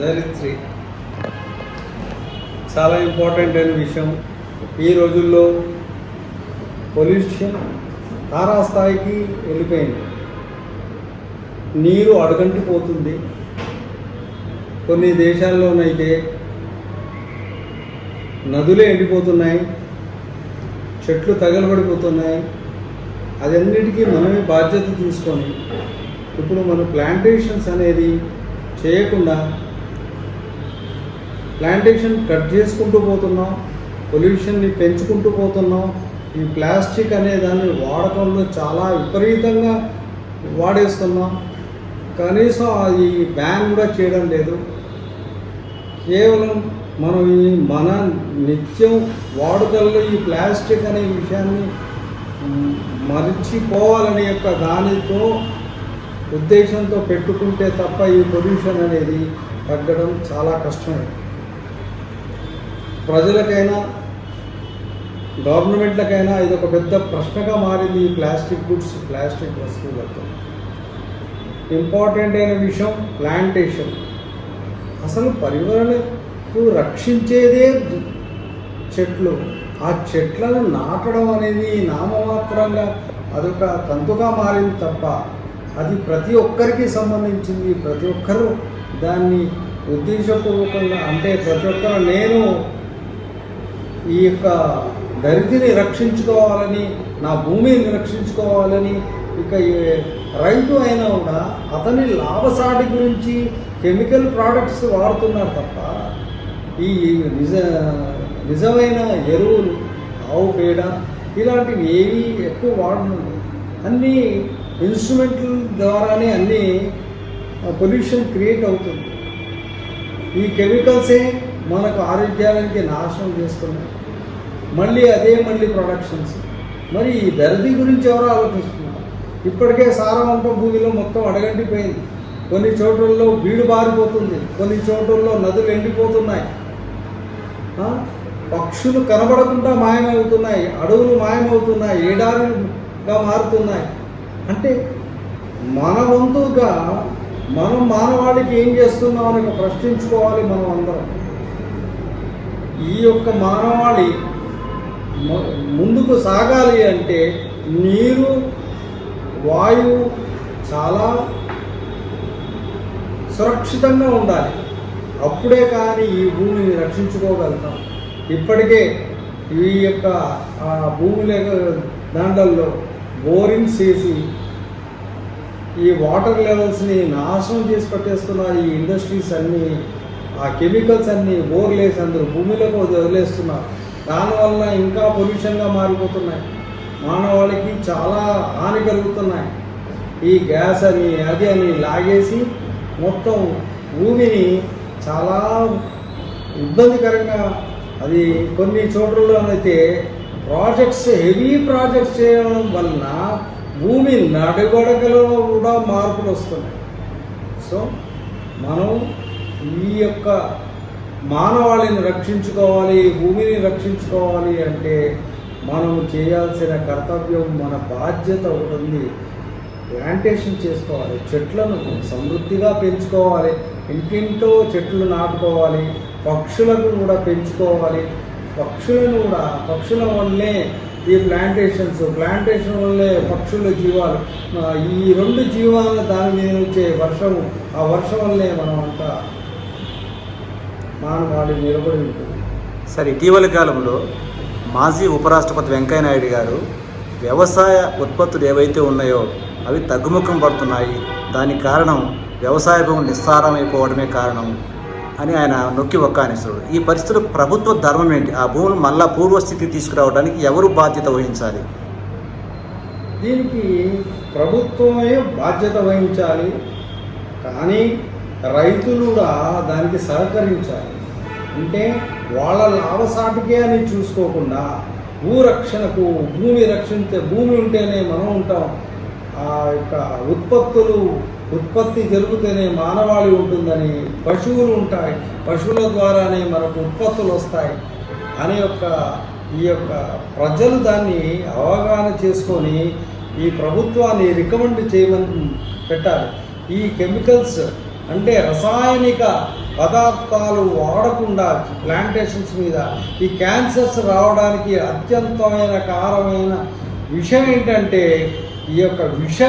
ధరిత్రి చాలా ఇంపార్టెంట్ అయిన విషయం. ఈ రోజుల్లో పొల్యూషన్ తారాస్థాయికి వెళ్ళిపోయింది. నీరు అడగంటిపోతుంది. కొన్ని దేశాల్లోనైతే నదులే ఎండిపోతున్నాయి. చెట్లు తగలబడిపోతున్నాయి. అదన్నిటికీ మనమే బాధ్యత తీసుకొని ఇప్పుడు మనం ప్లాంటేషన్స్ అనేది చేయకుండా ప్లాంటేషన్ కట్ చేసుకుంటూ పోతున్నాం పొల్యూషన్ని పెంచుకుంటూ పోతున్నాం. ఈ ప్లాస్టిక్ అనే దాన్ని వాడకంలో చాలా విపరీతంగా వాడేస్తున్నాం. కనీసం అది బ్యాన్ కూడా చేయడం లేదు. కేవలం మనం ఈ మన నిత్యం వాడుకల్లో ఈ ప్లాస్టిక్ అనే విషయాన్ని మరిచిపోవాలనే యొక్క దానితో ఉద్దేశంతో పెట్టుకుంటే తప్ప ఈ పొల్యూషన్ అనేది తగ్గడం చాలా కష్టమే. ప్రజలకైనా గవర్నమెంట్లకైనా ఇది ఒక పెద్ద ప్రశ్నగా మారింది ఈ ప్లాస్టిక్ గుడ్స్ ప్లాస్టిక్ వస్తువులతో. ఇంపార్టెంట్ అయిన విషయం ప్లాంటేషన్. అసలు పరివరణకు రక్షించేదే చెట్లు. ఆ చెట్లను నాటడం అనేది నామమాత్రంగా అదొక తంతుగా మారింది తప్ప అది ప్రతి ఒక్కరికి సంబంధించింది. ప్రతి ఒక్కరూ దాన్ని ఉద్దేశపూర్వకంగా అంటే ప్రతి ఒక్కరు నేను ఈ యొక్క ధరితిని రక్షించుకోవాలని నా భూమిని రక్షించుకోవాలని ఇక రైతు అయినా కూడా అతని లాభసాటి గురించి కెమికల్ ప్రోడక్ట్స్ వాడుతున్నారు తప్ప ఈ నిజ నిజమైన ఎరువులు ఆవు పేడ ఇలాంటివి ఏవి ఎక్కువ వాడలేదు అన్నీ ఇన్స్ట్రుమెంట్ల ద్వారానే అన్నీ పొల్యూషన్ క్రియేట్ అవుతుంది. ఈ కెమికల్సే మనకు ఆరోగ్యాలకి నాశనం చేస్తున్నాయి మళ్ళీ అదే మళ్ళీ ప్రొడక్షన్స్. మరి ఈ ధరది గురించి ఎవరు ఆలోచిస్తున్నారు. ఇప్పటికే సారవంతం భూమిలో మొత్తం అడగంటిపోయింది. కొన్ని చోట్లలో బీడు బారిపోతుంది. కొన్ని చోట్లలో నదులు ఎండిపోతున్నాయి. పక్షులు కనబడకుండా మాయమవుతున్నాయి. అడవులు మాయమవుతున్నాయి. ఏడారులుగా మారుతున్నాయి. అంటే మన వంతుగా మనం మానవాళికి ఏం చేస్తున్నాం అని ప్రశ్నించుకోవాలి మనం అందరం. ఈ యొక్క మానవాళి ముందుకు సాగాలి అంటే నీరు వాయువు చాలా సురక్షితంగా ఉండాలి. అప్పుడే కానీ ఈ భూమిని రక్షించుకోగలుగుతాం. ఇప్పటికే ఈ యొక్క భూమి భూముల దాంట్లలో బోరింగ్స్ చేసి ఈ వాటర్ లెవెల్స్ని నాశనం చేసి పట్టేస్తున్న ఈ ఇండస్ట్రీస్ అన్నీ ఆ కెమికల్స్ అన్నీ ఓర్లేసి అందరూ భూమిలోకి వదిలేస్తున్నారు. దానివల్ల ఇంకా పొల్యూషన్గా మారిపోతున్నాయి. మానవాళికి చాలా హాని కలుగుతున్నాయి. ఈ గ్యాస్ అని అది అని లాగేసి మొత్తం భూమిని చాలా ఇబ్బందికరంగా అది కొన్ని చోట్లలోనైతే ప్రాజెక్ట్స్ హెవీ ప్రాజెక్ట్స్ చేయడం వలన భూమి నడుగడకలో కూడా మార్పులు వస్తున్నాయి. సో మనం ఈ యొక్క మానవాళిని రక్షించుకోవాలి భూమిని రక్షించుకోవాలి అంటే మనం చేయాల్సిన కర్తవ్యం మన బాధ్యత ఒకటి ఉంది ప్లాంటేషన్ చేసుకోవాలి చెట్లను సమృద్ధిగా పెంచుకోవాలి ఇంటింటో చెట్లు నాటుకోవాలి పక్షులను కూడా పెంచుకోవాలి. పక్షులను కూడా పక్షుల వల్లే ఈ ప్లాంటేషన్స్ ప్లాంటేషన్ వల్లే పక్షుల జీవాలు ఈ రెండు జీవాల దాని మీద వచ్చే వర్షము ఆ వర్షం వల్లే మనం అంతా మానవాళి నిలబడి ఉంటుంది. సార్ ఇటీవలి కాలంలో మాజీ ఉపరాష్ట్రపతి వెంకయ్యనాయుడు గారు వ్యవసాయ ఉత్పత్తులు ఏవైతే ఉన్నాయో అవి తగ్గుముఖం పడుతున్నాయి. దానికి కారణం వ్యవసాయ భూములు నిస్సారమైపోవడమే కారణం అని ఆయన నొక్కి ఒక్కానిస్తాడు ఈ పరిస్థితులు ప్రభుత్వ ధర్మం ఏంటి? ఆ భూములు మళ్ళా పూర్వస్థితికి తీసుకురావడానికి ఎవరు బాధ్యత వహించాలి? దీనికి ప్రభుత్వమే బాధ్యత వహించాలి. కానీ రైతులు కూడా దానికి సహకరించాలి. అంటే వాళ్ళ లాభసాటికే అని చూసుకోకుండా భూరక్షణకు భూమి రక్షించే భూమి ఉంటేనే మనం ఉంటాం. ఆ యొక్క ఉత్పత్తులు ఉత్పత్తి జరిగితేనే మానవాళి ఉంటుందని పశువులు ఉంటాయి. పశువుల ద్వారానే మనకు ఉత్పత్తులు వస్తాయి అనే యొక్క ఈ యొక్క ప్రజలు దాన్ని అవగాహన చేసుకొని ఈ ప్రభుత్వాన్ని రికమెండ్ చేయమని పెట్టాలి. ఈ కెమికల్స్ అంటే రసాయనిక పదార్థాలు వాడకుండా ప్లాంటేషన్స్ మీద ఈ క్యాన్సర్స్ రావడానికి అత్యంతమైన కారమైన విషయం ఏంటంటే ఈ యొక్క విష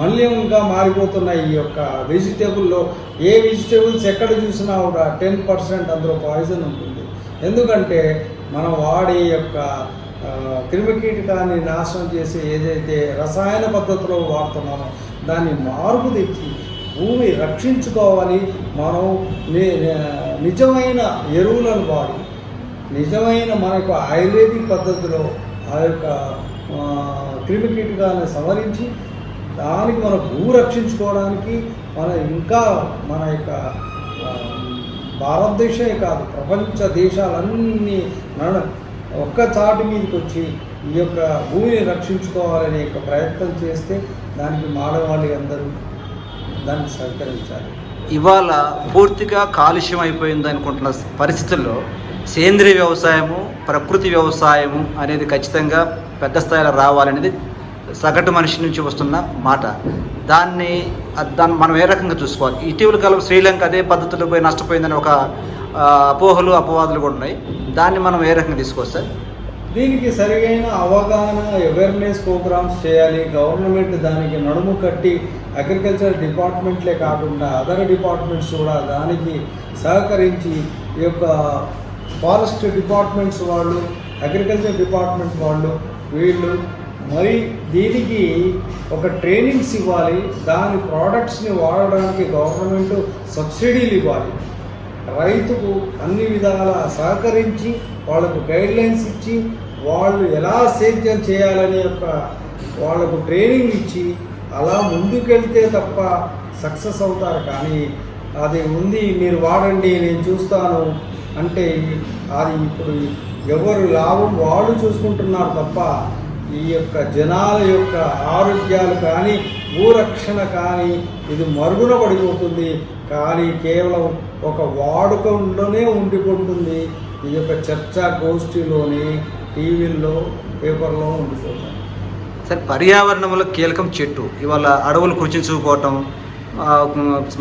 మల్యంగా మారిపోతున్న ఈ యొక్క వెజిటేబుల్లో ఏ వెజిటేబుల్స్ ఎక్కడ చూసినా కూడా టెన్ పర్సెంట్ అందులో పాయిజన్ ఉంటుంది. ఎందుకంటే మనం వాడే యొక్క క్రిమికీటకాన్ని నాశనం చేసే ఏదైతే రసాయన పద్ధతిలో వాడుతున్నామో దాన్ని మార్పు తెచ్చి భూమి రక్షించుకోవాలి. మనం నిజమైన ఎరువులను వాడి నిజమైన మన యొక్క ఆయుర్వేదిక్ పద్ధతిలో ఆ యొక్క క్రిమికీటకాలను సవరించి దానికి మన భూ రక్షించుకోవడానికి మన ఇంకా మన యొక్క భారతదేశమే కాదు ప్రపంచ దేశాలన్నీ నడ ఒక్క చాటి మీదకి వచ్చి ఈ యొక్క భూమిని రక్షించుకోవాలనే యొక్క ప్రయత్నం చేస్తే దానికి మానవాళి అందరూ దాన్ని సహకరించాలి. ఇవాళ పూర్తిగా కాలుష్యం అయిపోయింది అనుకుంటున్న పరిస్థితుల్లో సేంద్రియ వ్యవసాయము ప్రకృతి వ్యవసాయము అనేది ఖచ్చితంగా పెద్ద స్థాయిలో రావాలనేది సగటు మనిషి నుంచి వస్తున్న మాట. దాన్ని దాన్ని మనం ఏ రకంగా చూసుకోవాలి? ఇటీవల కాలం శ్రీలంక అదే పద్ధతిలో పోయి నష్టపోయిందని ఒక అపోహలు అపవాదులు కూడా ఉన్నాయి. దాన్ని మనం ఏ రకంగా తీసుకోవచ్చు సార్ దీనికి సరిగైన అవగాహన అవేర్నెస్ ప్రోగ్రామ్స్ చేయాలి. గవర్నమెంట్ దానికి నడుము కట్టి అగ్రికల్చర్ డిపార్ట్మెంట్లే కాకుండా అదర్ డిపార్ట్మెంట్స్ కూడా దానికి సహకరించి ఈ యొక్క ఫారెస్ట్ డిపార్ట్మెంట్స్ వాళ్ళు అగ్రికల్చర్ డిపార్ట్మెంట్ వాళ్ళు వీళ్ళు మరి దీనికి ఒక ట్రైనింగ్స్ ఇవ్వాలి. దాని ప్రోడక్ట్స్ని వాడడానికి గవర్నమెంట్ సబ్సిడీలు ఇవ్వాలి. రైతుకు అన్ని విధాల సహకరించి వాళ్ళకు గైడ్లైన్స్ ఇచ్చి వాళ్ళు ఎలా సేద్యం చేయాలనే యొక్క వాళ్ళకు ట్రైనింగ్ ఇచ్చి అలా ముందుకెళ్తే తప్ప సక్సెస్ అవుతారు. కానీ అది ఉంది మీరు వాడండి నేను చూస్తాను అంటే అది ఇప్పుడు ఎవరు లాభం వాళ్ళు చూసుకుంటున్నారు తప్ప ఈ యొక్క జనాల యొక్క ఆరోగ్యాలు కానీ భూరక్షణ కానీ ఇది మరుగున పడిపోతుంది. కానీ కేవలం ఒక వాడుకంలోనే ఉండిపోతుంది. ఈ యొక్క చర్చా గోష్ఠిలోని టీవీల్లో పేపర్లో ఉండిపోతుంది సరే పర్యావరణంలో కీలకం చెట్టు. ఇవాళ అడవులు కృషించుకోవటం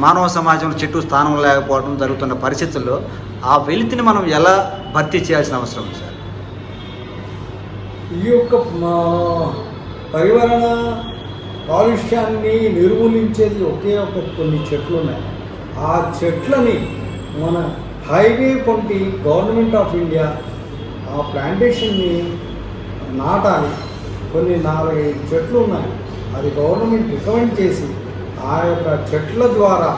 మానవ సమాజంలో చెట్టు స్థానం లేకపోవడం జరుగుతున్న పరిస్థితుల్లో ఆ వెలితిని మనం ఎలా భర్తీ చేయాల్సిన అవసరం ఉంది సార్? ఈ యొక్క మా పరివరణ కాలుష్యాన్ని నిర్మూలించేది ఒకే ఒక కొన్ని చెట్లు ఉన్నాయి. ఆ చెట్లని మన హైవే కొంటి గవర్నమెంట్ ఆఫ్ ఇండియా ఆ ప్లాంటేషన్ని నాటాలి. కొన్ని నాలుగైదు చెట్లు ఉన్నాయి. అది గవర్నమెంట్ రికమెండ్ చేసి ఆ యొక్క చెట్ల ద్వారా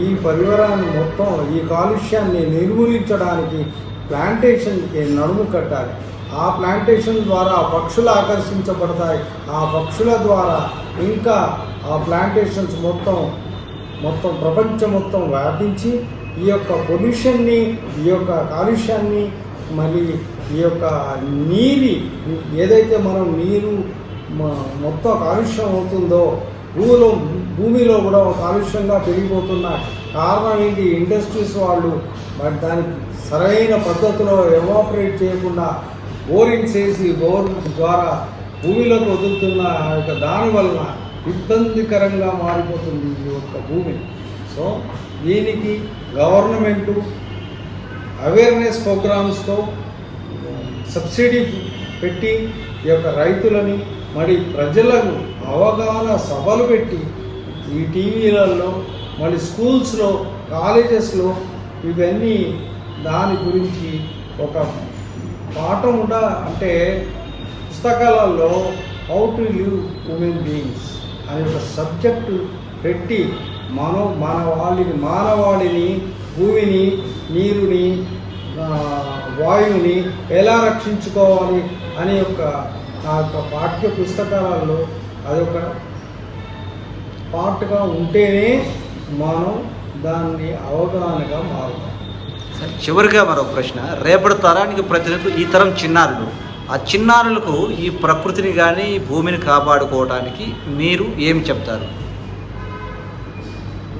ఈ పరివారాన్ని మొత్తం ఈ కాలుష్యాన్ని నిర్మూలించడానికి ప్లాంటేషన్కి నడుము కట్టాలి. ఆ ప్లాంటేషన్ ద్వారా పక్షులు ఆకర్షించబడతాయి. ఆ పక్షుల ద్వారా ఇంకా ఆ ప్లాంటేషన్స్ మొత్తం మొత్తం ప్రపంచం మొత్తం వ్యాపించి ఈ యొక్క పొల్యూషన్ని ఈ యొక్క కాలుష్యాన్ని మళ్ళీ ఈ యొక్క నీరి ఏదైతే మనం నీరు మొత్తం కాలుష్యం అవుతుందో భూమిలో భూమిలో కూడా కాలుష్యంగా పెరిగిపోతున్న కారణం ఏంటి? ఇండస్ట్రీస్ వాళ్ళు మరి దానికి సరైన పద్ధతిలో ఎవాపరేట్ చేయకుండా బోరింగ్ చేసి బోర్ ద్వారా భూమిలోకి వదులుతున్న ఆ యొక్క దానివల్ల ఇబ్బందికరంగా మారిపోతుంది ఈ యొక్క భూమి. సో దీనికి గవర్నమెంటు అవేర్నెస్ ప్రోగ్రామ్స్తో సబ్సిడీ పెట్టి ఈ యొక్క రైతులని మరి ప్రజలకు అవగాహన సభలు పెట్టి ఈ టీవీలలో మళ్ళీ స్కూల్స్లో కాలేజెస్లో ఇవన్నీ దాని గురించి ఒక పాఠం ఉండ అంటే పుస్తకాలలో how to live women beings అనే ఒక సబ్జెక్టు పెట్టి మనం మన వాళ్ళని మానవాళిని భూమిని నీరుని వాయువుని ఎలా రక్షించుకోవాలి అనే యొక్క ఆ యొక్క పాఠ్య పుస్తకాలలో అదొక పార్ట్గా ఉంటేనే మనం దాన్ని అవగాహనగా మారుతాం. చివరిగా మరో ప్రశ్న. రేపటి తరానికి ప్రతినిధులు ఈ తరం చిన్నారులు. ఆ చిన్నారులకు ఈ ప్రకృతిని కానీ ఈ భూమిని కాపాడుకోవడానికి మీరు ఏం చెప్తారు?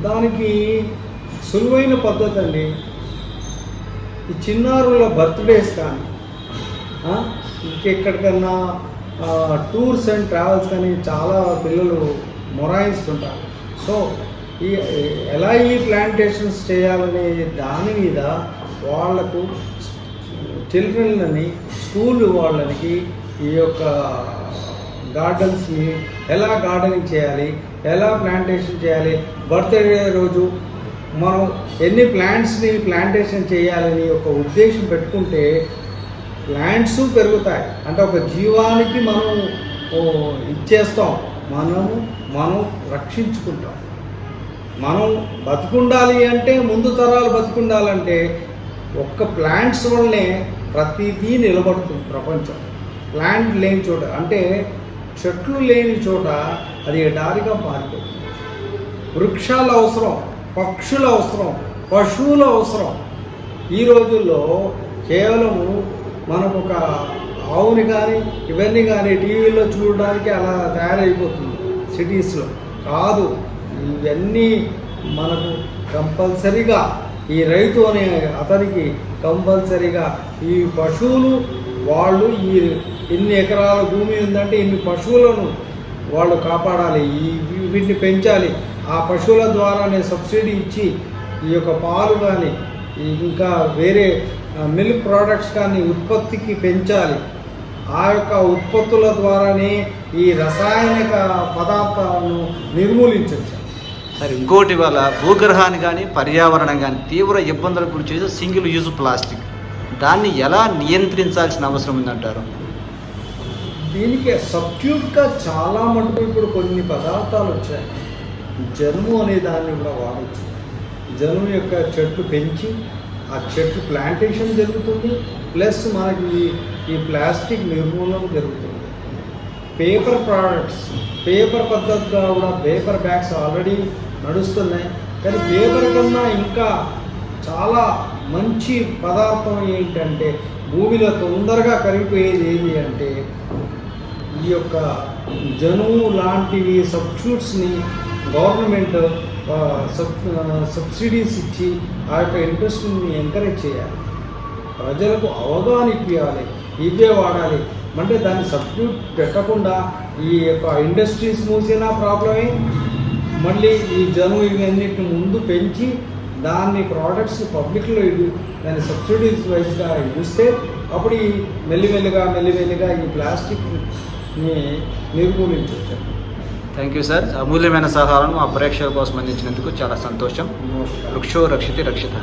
దానికి సులువైన పద్ధతి అండి. ఈ చిన్నారుల బర్త్డేస్ కానీ ఇంకెక్కడికన్నా టూర్స్ అండ్ ట్రావెల్స్ కానీ చాలా పిల్లలు మొరాయిస్తుంటారు సో ఈ ఎలా ఈ ప్లాంటేషన్స్ చేయాలనే దాని మీద వాళ్ళకు చిల్డ్రన్లని స్కూల్ వాళ్ళకి ఈ యొక్క గార్డెన్స్ని ఎలా గార్డెనింగ్ చేయాలి ఎలా ప్లాంటేషన్ చేయాలి బర్త్డే రోజు మనం ఎన్ని ప్లాంట్స్ని ప్లాంటేషన్ చేయాలని ఒక ఉద్దేశం పెట్టుకుంటే ప్లాంట్స్ పెరుగుతాయి. అంటే ఒక జీవానికి మనం ఇచ్చేస్తాం. మనము మనం రక్షించుకుంటాం. మనం బతుకుండాలి అంటే ముందు తరాలు బతుకుండాలంటే ఒక్క ప్లాంట్స్ వల్లనే ప్రతిదీ నిలబడుతుంది ప్రపంచం. ప్లాంట్ లేని చోట అంటే చెట్లు లేని చోట అది ఎడారిగా మారిపోతుంది వృక్షాలు అవసరం. పక్షుల అవసరం పశువుల అవసరం. ఈ రోజుల్లో కేవలము మనకు ఒక ఆవుని కానీ ఇవన్నీ కానీ టీవీలో చూడడానికి అలా తయారైపోతుంది సిటీస్లో. కాదు ఇవన్నీ మనకు కంపల్సరిగా ఈ రైతు అనే అతనికి కంపల్సరిగా ఈ పశువులు వాళ్ళు ఈ ఇన్ని ఎకరాల భూమి ఉందంటే ఇన్ని పశువులను వాళ్ళు కాపాడాలి. ఈ వీటిని పెంచాలి. ఆ పశువుల ద్వారానే సబ్సిడీ ఇచ్చి ఈ యొక్క పాలు కానీ ఇంకా వేరే మిల్క్ ప్రోడక్ట్స్ కానీ ఉత్పత్తికి పెంచాలి. ఆ యొక్క ఉత్పత్తుల ద్వారానే ఈ రసాయనిక పదార్థాలను నిర్మూలించవచ్చు సరే ఇంకోటి వల్ల భూగ్రహాన్ని కానీ పర్యావరణం కానీ తీవ్ర ఇబ్బందులకు గురి చేసే సింగిల్ యూజ్ ప్లాస్టిక్. దాన్ని ఎలా నియంత్రించాల్సిన అవసరం ఉందంటారు? దీనికి సబ్స్టిట్యూట్గా చాలా మటుకు ఇప్పుడు కొన్ని పదార్థాలు వచ్చాయి. జనుము అనే దాన్ని కూడా వాడచ్చు. జనుము యొక్క చెట్లు పెంచి ఆ చెట్లు ప్లాంటేషన్ జరుగుతుంది ప్లస్ మనకి ఈ- ఈ ప్లాస్టిక్ నిర్మూలన జరుగుతుంది. పేపర్ ప్రోడక్ట్స్ పేపర్ పద్ధతిగా కూడా పేపర్ బ్యాగ్స్ ఆల్రెడీ నడుస్తున్నాయి. కానీ పేపర్ కన్నా ఇంకా చాలా మంచి పదార్థం ఏంటంటే భూమిలో తొందరగా కరిగిపోయేది ఏది అంటే ఈ యొక్క జనుము లాంటివి సబ్స్టిట్యూట్స్ని గవర్నమెంట్ సబ్ సబ్సిడీస్ ఇచ్చి ఆ యొక్క ఇంట్రెస్ట్ని ఎంకరేజ్ చేయాలి. ప్రజలకు అవగాహన ఇప్పించాలి ఇవే వాడాలి. అంటే దాన్ని సబ్స్టిట్యూట్ పెట్టకుండా ఈ యొక్క ఇండస్ట్రీస్ మూసినా ప్రాబ్లమే మళ్ళీ ఈ జనుము ఇవన్నిటిని ముందు పెంచి దాన్ని ప్రోడక్ట్స్ పబ్లిక్లో ఇవి దాన్ని సబ్సిడీస్ వైజ్గా ఇస్తే అప్పుడు ఈ మెల్లిమెల్లిగా మెల్లిమెల్లిగా ఈ ప్లాస్టిక్ నిర్మూలించవచ్చు థ్యాంక్ యూ సార్ అమూల్యమైన సలహాలను మా ప్రేక్షకుల కోసం అందించినందుకు చాలా సంతోషం. వృక్షో రక్షితి రక్షిత.